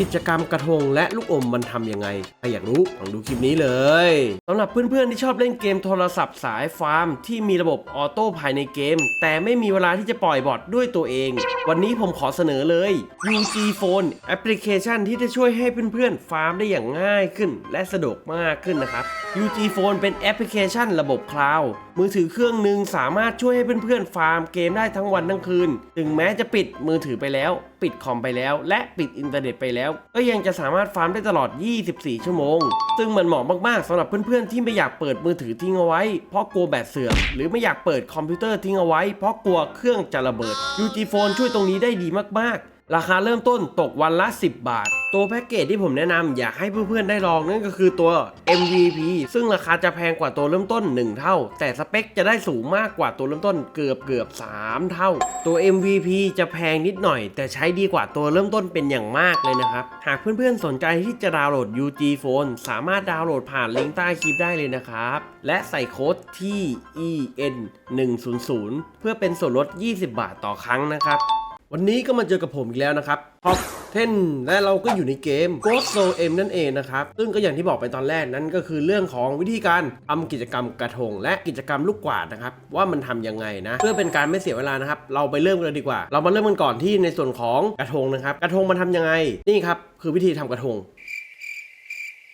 กิจกรรมกระทงและลูกอมมันทำยังไงถ้าอยากรู้ลองดูคลิปนี้เลยสำหรับเพื่อนๆที่ชอบเล่นเกมโทรศัพท์สายฟาร์ม ที่มีระบบออโต้ภายในเกม แต่ไม่มีเวลาที่จะปล่อยบอทด้วยตัวเอง วันนี้ผมขอเสนอเลย UG Phone แอปพลิเคชันที่จะช่วยให้เพื่อนๆฟาร์มได้อย่างง่ายขึ้น และสะดวกมากขึ้นนะครับ UG Phone เป็นแอปพลิเคชันระบบคลาวด์มือถือเครื่องหนึ่งสามารถช่วยให้เพื่อนๆฟาร์มเกมได้ทั้งวันทั้งคืน ถึงแม้จะปิดมือถือไปแล้ว ปิดคอมไปแล้ว และปิดอินเทอร์เน็ตไปแล้ว ก็ยังจะสามารถฟาร์มได้ตลอด 24 ชั่วโมง ซึ่งมันเหมาะมากๆสำหรับเพื่อนๆที่ไม่อยากเปิดมือถือทิ้งเอาไว้ เพราะกลัวแบตเสื่อมหรือไม่อยากเปิดคอมพิวเตอร์ทิ้งเอาไว้ เพราะกลัวเครื่องจะระเบิด UG Phone ช่วยตรงนี้ได้ดีมากๆ ราคาเริ่มต้นตกวันละ 10 บาท ตัวแพ็กเกจที่ผมแนะนำอยากให้เพื่อนๆได้ลองนั่นก็คือตัว MVP ซึ่งราคาจะแพงกว่าตัวเริ่มต้น 1 เท่า แต่สเปคจะได้สูงมากกว่าตัวเริ่มต้นเกือบเกือบ3 เท่า ตัว MVP จะแพงนิดหน่อย แต่ใช้ดีกว่าตัวเริ่มต้นเป็นอย่างมากเลยนะครับ หากเพื่อนๆสนใจที่จะดาวน์โหลด UG Phone สามารถดาวน์โหลดผ่านลิงก์ใต้คลิปได้เลยนะครับ และใส่โค้ดที่ EN 100เพื่อเป็นส่วนลด 20 บาทต่อครั้งนะครับ วันนี้ก็มาเจอกับผมอีกแล้วนะครับพอเทนและเราก็อยู่ในเกม Ghost Soul M นั่นเองนะครับ ซึ่งก็อย่างที่บอกไปตอนแรกนั้นก็คือเรื่องของวิธีการทำกิจกรรมกระทง และกิจกรรมลูกกวาดนะครับ ว่ามันทำยังไงนะ เพื่อเป็นการไม่เสียเวลานะครับ เราไปเริ่มกันเลยดีกว่า เรามาเริ่มกันก่อนที่ในส่วนของกระทงนะครับ กระทงมันทำยังไง นี่ครับคือวิธีทำกระทง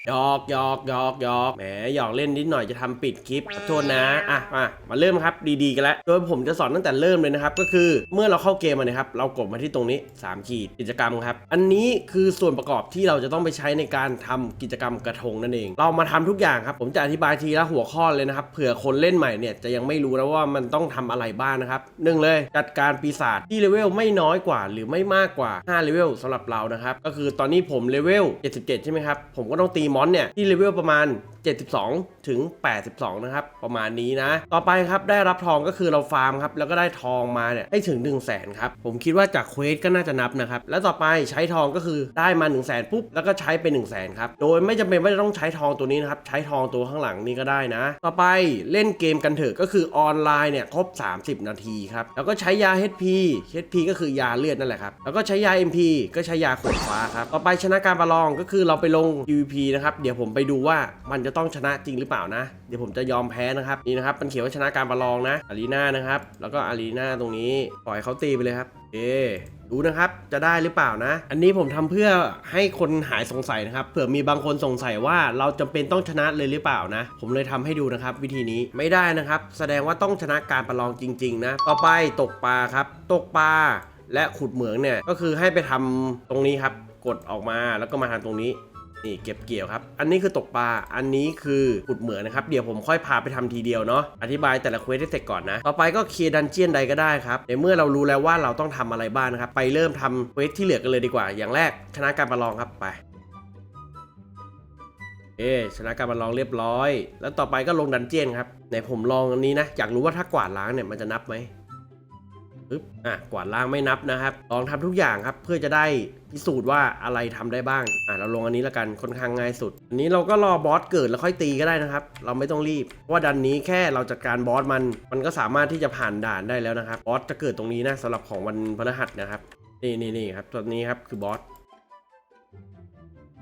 หยอกหยอกหยอกหยอกแหมหยอกเล่นนิดหน่อยจะทำปิดคลิปขอโทษนะอะมามาเริ่มครับดีๆกันแล้วโดยผมจะสอนตั้งแต่เริ่มเลยนะครับ ก็คือเมื่อเราเข้าเกมมาเนี่ยครับ เรากดมาที่ตรงนี้ 3 ขีดกิจกรรมครับ อันนี้คือส่วนประกอบที่เราจะต้องไปใช้ในการทำกิจกรรมกระทงนั่นเอง เรามาทำทุกอย่างครับ ผมจะอธิบายทีละหัวข้อเลยนะครับเผื่อคนเล่นใหม่เนี่ยจะยังไม่รู้นะว่ามันต้องทำอะไรบ้างนะครับหนึ่งเลยจัดการปีศาจที่เลเวลไม่น้อยกว่า หรือไม่มากกว่า5เลเวลสำหรับเรานะครับก็คือตอนนี้ผมเลเวล77 ใช่ไหมครับผมก็ต้องตีมอนเนี่ยที่เลเวลประมาณ 72 ถึง 82 นะครับ ประมาณนี้นะ ต่อไปครับได้รับทองก็คือเราฟาร์มครับ แล้วก็ได้ทองมาเนี่ยให้ถึง 1 0 0 0 0แสนครับ ผมคิดว่าจากเควสก็น่าจะนับนะครับ แล้วต่อไปใช้ทองก็คือได้มา 1 0 0 0 0แสนปุ๊บ แล้วก็ใช้ไป 1 0 0 0 0แสนครับ โดยไม่จำเป็นว่าจะต้องใช้ทองตัวนี้นะครับ ใช้ทองตัวข้างหลังนี้ก็ได้นะ ต่อไปเล่นเกมกันเถอะก็คือออนไลน์เนี่ยครบ 30 นาทีครับ แล้วก็ใช้ยา HP HP ก็คือยาเลือดนั่นแหละครับ แล้วก็ใช้ยา MP ก็ใช้ยาขวดฟ้าครับ ต่อไปชนะการประลองก็คือเราไปลง PVP นะครับ เดี๋ยวผมไปดูว่ามันจะต้องชนะจริงหรือเปล่านะ เดี๋ยวผมจะยอมแพ้นะครับนี่นะครับมันเขียนว่าชนะการประลองนะอารีนานะครับ แล้วก็อารีนาตรงนี้ปล่อยเขาตีไปเลยครับเอดูนะครับ จะได้หรือเปล่านะ อันนี้ผมทำเพื่อให้คนหายสงสัยนะครับ เผื่อมีบางคนสงสัยว่าเราจำเป็นต้องชนะเลยหรือเปล่านะ ผมเลยทำให้ดูนะครับ วิธีนี้ไม่ได้นะครับ แสดงว่าต้องชนะการประลองจริง ๆ นะ ต่อไปตกปลาครับ ตกปลาและขุดเหมืองเนี่ย ก็คือให้ไปทำตรงนี้ครับ กดออกมาแล้วก็มาทำตรงนี้ นี่เก็บเกี่ยวครับ อันนี้คือตกปลา อันนี้คือขุดเหมืองนะครับ เดี๋ยวผมค่อยพาไปทำทีเดียวเนาะ อธิบายแต่ละเควสให้เสร็จก่อนนะ ต่อไปก็เคลียร์ดันเจียนใดก็ได้ครับ ในเมื่อเรารู้แล้วว่าเราต้องทำอะไรบ้างนะครับ ไปเริ่มทำเควสที่เหลือกันเลยดีกว่า อย่างแรกชนะการประลองครับ ไปเอ๊ชนะการประลองเรียบร้อย แล้วต่อไปก็ลงดันเจียนครับไหนผมลองอันนี้นะ อยากรู้ว่าถ้ากวาดล้างเนี่ยมันจะนับไหม ปึ๊บอะกวาดล้างไม่นับนะครับ ลองทำทุกอย่างครับ เพื่อจะได้พิสูจน์ว่าอะไรทำได้บ้าง อะเราลงอันนี้ละกันค่อนข้างง่ายสุด อันนี้เราก็รอบอสเกิดแล้วค่อยตีก็ได้นะครับ เราไม่ต้องรีบ เพราะว่าดันนี้แค่เราจัดการบอสมัน มันก็สามารถที่จะผ่านด่านได้แล้วนะครับ บอสจะเกิดตรงนี้นะสำหรับของวันพฤหัสนะครับ นี่นี่นี่ครับตัวนี้ครับคือบอส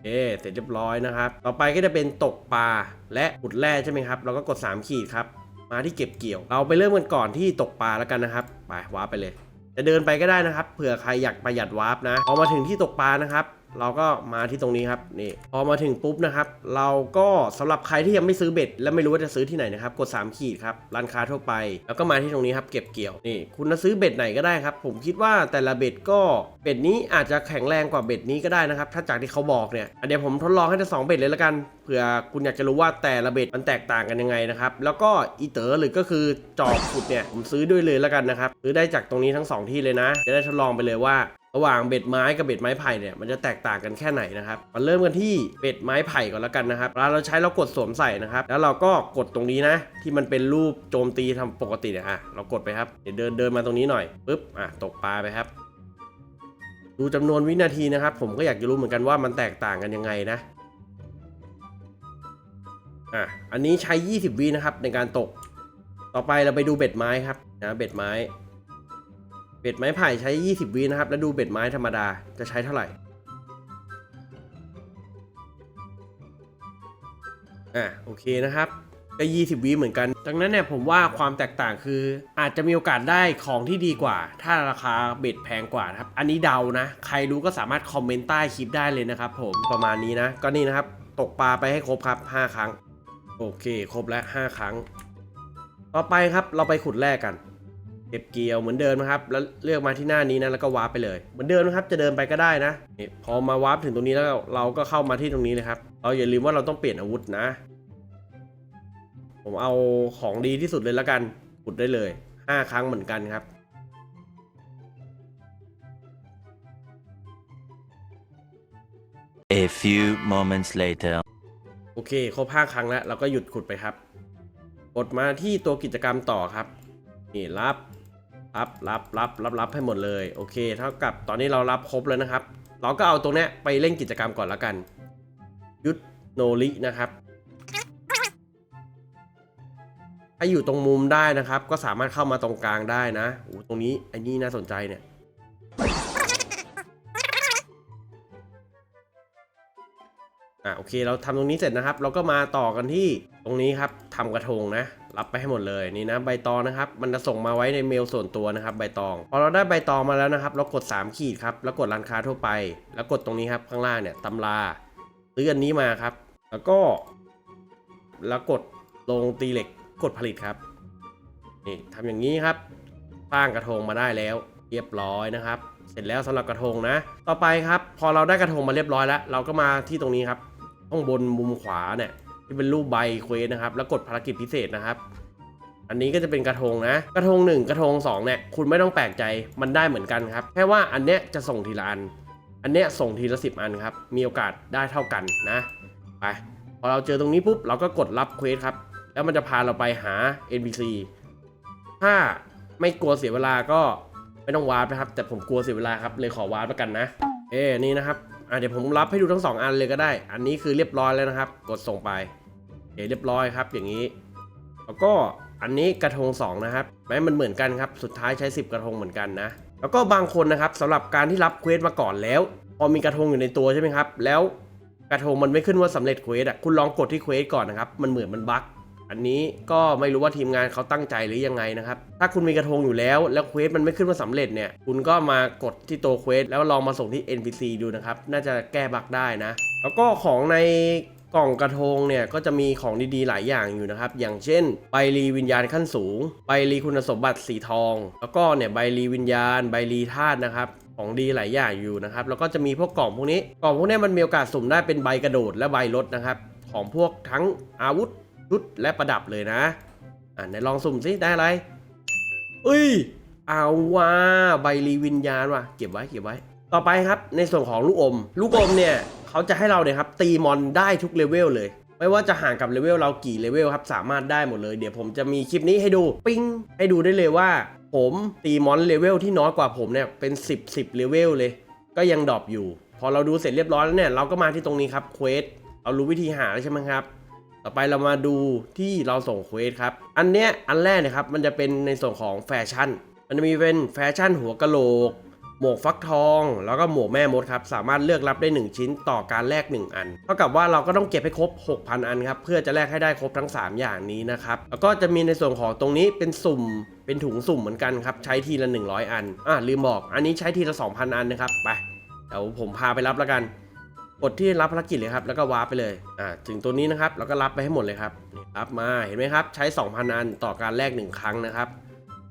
เอเสร็จเรียบร้อยนะครับ ต่อไปก็จะเป็นตกปลาและขุดแร่ใช่ไหมครับ เราก็กด 3 ขีดครับ มาที่เก็บเกี่ยว เราไปเริ่มกันก่อนที่ตกปลาแล้วกันนะครับไปวาร์ปไปเลย จะเดินไปก็ได้นะครับเผื่อใครอยากประหยัดวาร์ปนะพอมาถึงที่ตกปลานะครับ เราก็มาที่ตรงนี้ครับนี่พอมาถึงปุ๊บนะครับ เราก็สำหรับใครที่ยังไม่ซื้อเบ็ด และไม่รู้ว่าจะซื้อที่ไหนนะครับ กด 3 ขีดครับร้านค้าทั่วไป แล้วก็มาที่ตรงนี้ครับเก็บเกี่ยวนี่คุณจะซื้อเบ็ดไหนก็ได้ครับ ผมคิดว่าแต่ละเบ็ดก็เบ็ดนี้อาจจะแข็งแรงกว่าเบ็ดนี้ก็ได้นะครับ ถ้าจากที่เขาบอกเนี่ยเดี๋ยวผมทดลองให้ทั้งสองเบ็ดเลยละกันเผื่อคุณอยากจะรู้ว่าแต่ละเบ็ดมันแตกต่างกันยังไงนะครับแล้วก็อีเต๋อหรือก็คือจอบขุดเนี่ยผมซื้อด้วยเลยละกันนะครับซื้อได้จากตรงนี้ทั้งสองที่เลยนะ จะได้ทดลองไปเลยว่า ระหว่างเบ็ดไม้กับเบ็ดไม้ไผ่เนี่ยมันจะแตกต่างกันแค่ไหนนะครับมาเริ่มกันที่เบ็ดไม้ไผ่ก่อนแล้วกันนะครับเวลาเราใช้เรากดสวมใส่นะครับ แล้วเราก็กดตรงนี้นะ ที่มันเป็นรูปโจมตีทำปกติเนี่ยอะเรากดไปครับเดี๋ยวเดินเดินมาตรงนี้หน่อยปุ๊บอะตกปลาไปครับ ดูจำนวนวินาทีนะครับ ผมก็อยากจะรู้เหมือนกันว่ามันแตกต่างกันยังไงนะอะอันนี้ใช้ 20วินะครับในการตก ต่อไปเราไปดูเบ็ดไม้ครับนะเบ็ดไม้ เบ็ดไม้ไผ่ใช้ 20วินะครับ แล้วดูเบ็ดไม้ธรรมดาจะใช้เท่าไหร่ อะโอเคนะครับก็20วิเหมือนกัน ดังนั้นเนี่ยผมว่าความแตกต่างคือ อาจจะมีโอกาสได้ของที่ดีกว่า ถ้าราคาเบ็ดแพงกว่าครับ อันนี้เดานะ ใครรู้ก็สามารถคอมเมนต์ใต้คลิปได้เลยนะครับผมประมาณนี้นะ ก็นี่นะครับ ตกปลาไปให้ครบครับ 5 ครั้ง โอเค ครบแล้ว 5 ครั้ง ต่อไปครับเราไปขุดแรกกัน เก็บเกียวเหมือนเดิมนะครับ แล้วเลือกมาที่หน้านี้นะแล้วก็วาร์ปไปเลย เหมือนเดิมนะครับ จะเดินไปก็ได้นะนี่พอมาวาร์ปถึงตรงนี้แล้วเราก็เข้ามาที่ตรงนี้เลยครับ เราอย่าลืมว่าเราต้องเปลี่ยนอาวุธนะ ผมเอาของดีที่สุดเลยแล้วกันขุดได้เลย 5 ครั้งเหมือนกันครับ A few moments later. โอเคครบ5ครั้งแล้ว เราก็หยุดขุดไปครับ กดมาที่ตัวกิจกรรมต่อครับ นี่รับ รับรับรับรับรับให้หมดเลยโอเค เท่ากับตอนนี้เรารับครบแล้วนะครับ เราก็เอาตรงนี้ไปเล่นกิจกรรมก่อนแล้วกัน ยุดโนรินะครับถ้าอยู่ตรงมุมได้นะครับ ก็สามารถเข้ามาตรงกลางได้นะโอ้ตรงนี้อันนี้น่าสนใจเนี่ยอะโอเคเราทำตรงนี้เสร็จนะครับ เราก็มาต่อกันที่ตรงนี้ครับทำกระทงนะ รับไปให้หมดเลยนี่นะใบตองนะครับ มันจะส่งมาไว้ในเมลส่วนตัวนะครับใบตอง พอเราได้ใบตองมาแล้วนะครับ เรากด 3 ขีดครับแล้วกดร้านค้าทั่วไป แล้วกดตรงนี้ครับข้างล่างเนี่ยตำราซื้ออันนี้มาครับ แล้วก็ แล้วกดลงตีเหล็กกดผลิตครับนี่ทำอย่างนี้ครับสร้างกระทงมาได้แล้ว เรียบร้อยนะครับ เสร็จแล้วสำหรับกระทงนะ ต่อไปครับ พอเราได้กระทงมาเรียบร้อยแล้ว เราก็มาที่ตรงนี้ครับข้างบนมุมขวาเนี่ย ที่เป็นรูปใบเควสนะครับ แล้วกดภารกิจพิเศษนะครับ อันนี้ก็จะเป็นกระทงนะ กระทง 1 กระทง2เนี่ยคุณไม่ต้องแปลกใจมันได้เหมือนกันครับ แค่ว่าอันเนี้ยจะส่งทีละอัน อันเนี้ยส่งทีละสิบอันครับ มีโอกาสได้เท่ากันนะไปพอเราเจอตรงนี้ปุ๊บเราก็กดรับเควสครับ แล้วมันจะพาเราไปหา NPC ถ้าไม่กลัวเสียเวลาก็ไม่ต้องวาร์ปนะครับ แต่ผมกลัวเสียเวลาครับเลยขอวาร์ปแล้วกันนะ เอ้นี่นะครับ อะเดี๋ยวผมรับให้ดูทั้งสองอันเลยก็ได้ อันนี้คือเรียบร้อยแล้วนะครับ กดส่งไปเเรียบร้อยครับ อย่างนี้ แล้วก็อันนี้กระทงสองนะครับแม้มันเหมือนกันครับ สุดท้ายใช้ 10 กระทงเหมือนกันนะ แล้วก็บางคนนะครับสำหรับการที่รับเควสมาก่อนแล้ว พอมีกระทงอยู่ในตัวใช่ไหมครับ แล้วกระทงมันไม่ขึ้นว่าสำเร็จเควสอะคุณลองกดที่เควสก่อนนะครับ มันเหมือนมันบั๊ก อันนี้ก็ไม่รู้ว่าทีมงานเขาตั้งใจหรือยังไงนะครับ ถ้าคุณมีกระทงอยู่แล้ว แล้วเควสมันไม่ขึ้นว่าสำเร็จเนี่ย คุณก็มากดที่ตัวเควสแล้วลองมาส่งที่ NPC ดูนะครับ น่าจะแก้บั๊กได้นะ แล้วก็ของในกล่องกระทงเนี่ยก็จะมีของดีๆหลายอย่างอยู่นะครับ อย่างเช่น ใบรีวิญญาณขั้นสูง ใบรีคุณสมบัติสีทอง แล้วก็เนี่ยใบรีวิญญาณ ใบรีธาตุนะครับของดีหลายอย่างอยู่นะครับ แล้วก็จะมีพวกกล่องพวกนี้ กล่องพวกนี้มันมีโอกาสสุ่มได้เป็นใบกระโดดและใบรถนะครับ ของพวกทั้งอาวุธ ชุดและประดับเลยนะ อ่าไหนลองสุ่มสิได้อะไรเอ้ย เอาว่าใบรีวิญญาณว่ะ เก็บไว้เก็บไว้ ต่อไปครับในส่วนของลูกอม ลูกอมเนี่ยเขาจะให้เราเนี่ยครับตีมอนได้ทุกเลเวลเลยไม่ว่าจะห่างกับเลเวลเรากี่เลเวลครับสามารถได้หมดเลย เดี๋ยวผมจะมีคลิปนี้ให้ดูปิ้งให้ดูได้เลยว่า ผมตีมอนเลเวลที่น้อยกว่าผมเนี่ยเป็น 10 10เลเวลเลย ก็ยังดรอปอยู่ พอเราดูเสร็จเรียบร้อยแล้วเนี่ยเราก็มาที่ตรงนี้ครับเควสเรารู้วิธีหาแล้วใช่ไหมครับ ต่อไปเรามาดูที่เราส่งเควสครับ อันเนี้ยอันแรกเนะครับมันจะเป็นในส่วนของแฟชั่น มันจะมีเป็นแฟชั่นหัวกะโหลก หมวกฟักทอง แล้วก็หมวกแม่มดครับ สามารถเลือกรับได้ 1 ชิ้นต่อการแลก1 อัน เท่ากับว่าเราก็ต้องเก็บให้ครบ 6,000 อันครับ เพื่อจะแลกให้ได้ครบทั้ง 3 อย่างนี้นะครับ แล้วก็จะมีในส่วนของตรงนี้เป็นสุ่ม เป็นถุงสุ่มเหมือนกันครับ ใช้ทีละ 100 อัน อะลืมบอก อันนี้ใช้ทีละ 2,000 อันนะครับ ไป เดี๋ยวผมพาไปรับแล้วกัน กดที่รับภารกิจเลยครับแล้วก็วาร์ปไปเลยอ่าถึงตัวนี้นะครับแล้วก็รับไปให้หมดเลยครับนี่รับมาเห็นไหมครับ ใช้ 2,000 อันต่อการแลก1 ครั้งนะครับ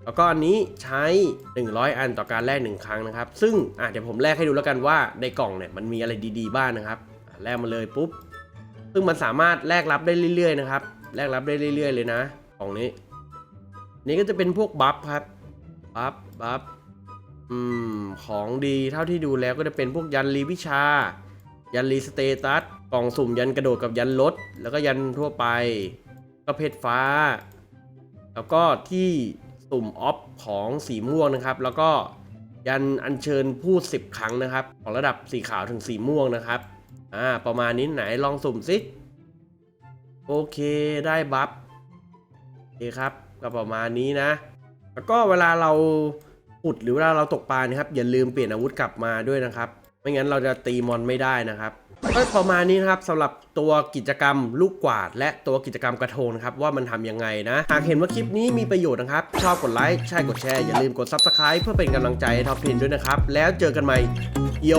แล้วก็อันนี้ใช้ 100 อันต่อการแลก1 ครั้งนะครับ ซึ่งอะเดี๋ยวผมแลกให้ดูแล้วกันว่าในกล่องเนี่ยมันมีอะไรดีๆบ้างนะครับแลกมาเลยปุ๊บซึ่งมันสามารถแลกรับได้เรื่อยๆนะครับแลกรับได้เรื่อย ๆ เลยนะกล่องนี้ นี่ก็จะเป็นพวกบัฟครับบัฟบัฟอืมของดีเท่าที่ดูแล้วก็จะเป็นพวกยันรีวิชา ยันรีสเตตัสกล่องสุ่มยันกระโดดกับยันรถ แล้วก็ยันทั่วไป ก็เพชรฟ้า แล้วก็ที่สุ่มออฟของสีม่วงนะครับ แล้วก็ยันอัญเชิญพูด 10 ครั้งนะครับ ของระดับสีขาวถึงสีม่วงนะครับ อ่า ประมาณนี้ไหนลองสุ่มสิ โอเคได้บัฟโอเคครับ ก็ประมาณนี้นะ แล้วก็เวลาเราขุดหรือเวลาเราตกปลานะครับ อย่าลืมเปลี่ยนอาวุธกลับมาด้วยนะครับ ไม่งั้นเราจะตีมอนไม่ได้นะครับก็ประมาณนี้นะครับสำหรับตัวกิจกรรมลูกกวาด และตัวกิจกรรมกระโทนครับว่ามันทำยังไงนะ หากเห็นว่าคลิปนี้มีประโยชน์นะครับ ชอบกดไลค์ใช่กดแชร์อย่าลืมกด Subscribe เพื่อเป็นกำลังใจให้ท็อปเทนด้วยนะครับ แล้วเจอกันใหม่โย